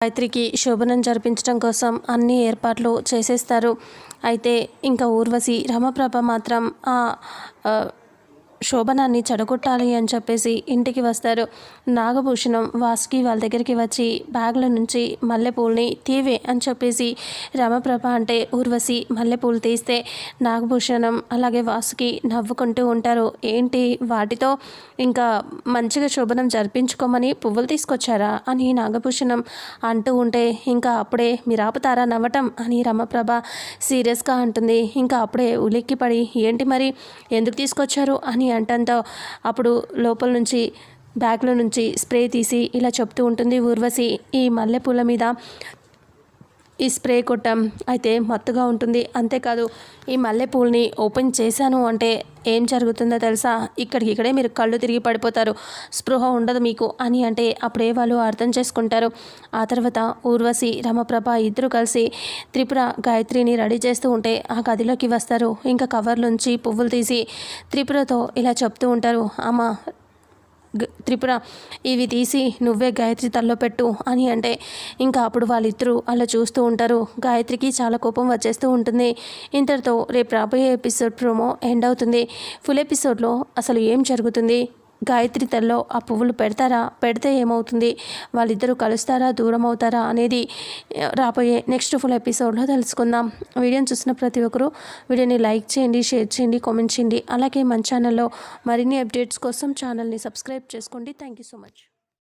గాయత్రికి శోభనం జరిపించడం కోసం అన్ని ఏర్పాట్లు చేసేస్తారు. అయితే ఇంకా ఊర్వశి రమప్రభ మాత్రం ఆ ఆ, శోభనాన్ని చెడగొట్టాలి అని చెప్పేసి ఇంటికి వస్తారు. నాగభూషణం వాసుకి వాళ్ళ దగ్గరికి వచ్చి బ్యాగ్ల నుంచి మల్లెపూలని తీవే అని చెప్పేసి రమప్రభ అంటే ఊర్వశి మల్లెపూలు తీస్తే నాగభూషణం అలాగే వాసుకి నవ్వుకుంటూ ఉంటారు. ఏంటి వాటితో? ఇంకా మంచిగా శోభనం జరిపించుకోమని పువ్వులు తీసుకొచ్చారా అని నాగభూషణం అంటూ ఉంటే ఇంకా అప్పుడే మీరు ఆపుతారా నవ్వటం అని రమప్రభ సీరియస్గా అంటుంది. ఇంకా అప్పుడే ఉలిక్కిపడి ఏంటి మరి? ఎందుకు తీసుకొచ్చారు? అని అంటంతో అప్పుడు లోపల నుంచి బ్యాగ్లో నుంచి స్ప్రే తీసి ఇలా చెప్తూ ఉంటుంది ఊర్వశి ఈ మల్లెపూల మీద ఈ స్ప్రే కొట్టం అయితే మత్తుగా ఉంటుంది. అంతేకాదు ఈ మల్లెపూలని ఓపెన్ చేశాను అంటే ఏం జరుగుతుందో తెలుసా? ఇక్కడికి ఇక్కడే మీరు కళ్ళు తిరిగి పడిపోతారు. స్పృహ ఉండదు మీకు అని అంటే అప్పుడే వాళ్ళు అర్థం చేసుకుంటారు. ఆ తర్వాత ఊర్వశి రమప్రభ ఇద్దరు కలిసి త్రిపుర గాయత్రిని రెడీ చేస్తూ ఉంటే ఆ గదిలోకి వస్తారు. ఇంకా కవర్లోంచి పువ్వులు తీసి త్రిపురతో ఇలా చెప్తూ ఉంటారు. అమ్మ త్రిపుర ఇవి తీసి నువ్వే గాయత్రి తల్లో పెట్టు అని అంటే ఇంకా అప్పుడు వాళ్ళిద్దరూ అలా చూస్తూ ఉంటారు. గాయత్రికి చాలా కోపం వచ్చేస్తూ ఉంటుంది. ఇంతటితో రేపు రాబోయే ఎపిసోడ్ ప్రోమో ఎండ్ అవుతుంది. ఫుల్ ఎపిసోడ్లో అసలు ఏం జరుగుతుంది? గాయత్రి తల్లో ఆ పువ్వులు పెడతారా? పెడితే ఏమవుతుంది? వాళ్ళిద్దరూ కలుస్తారా? దూరం అవుతారా? అనేది రాబోయే నెక్స్ట్ ఫుల్ ఎపిసోడ్లో తెలుసుకుందాం. వీడియోని చూసిన ప్రతి ఒక్కరూ వీడియోని లైక్ చేయండి షేర్ చేయండి కామెంట్ చేయండి. అలాగే మన ఛానల్లో మరిన్ని అప్డేట్స్ కోసం ఛానల్ని సబ్స్క్రైబ్ చేసుకోండి. Thank you so much.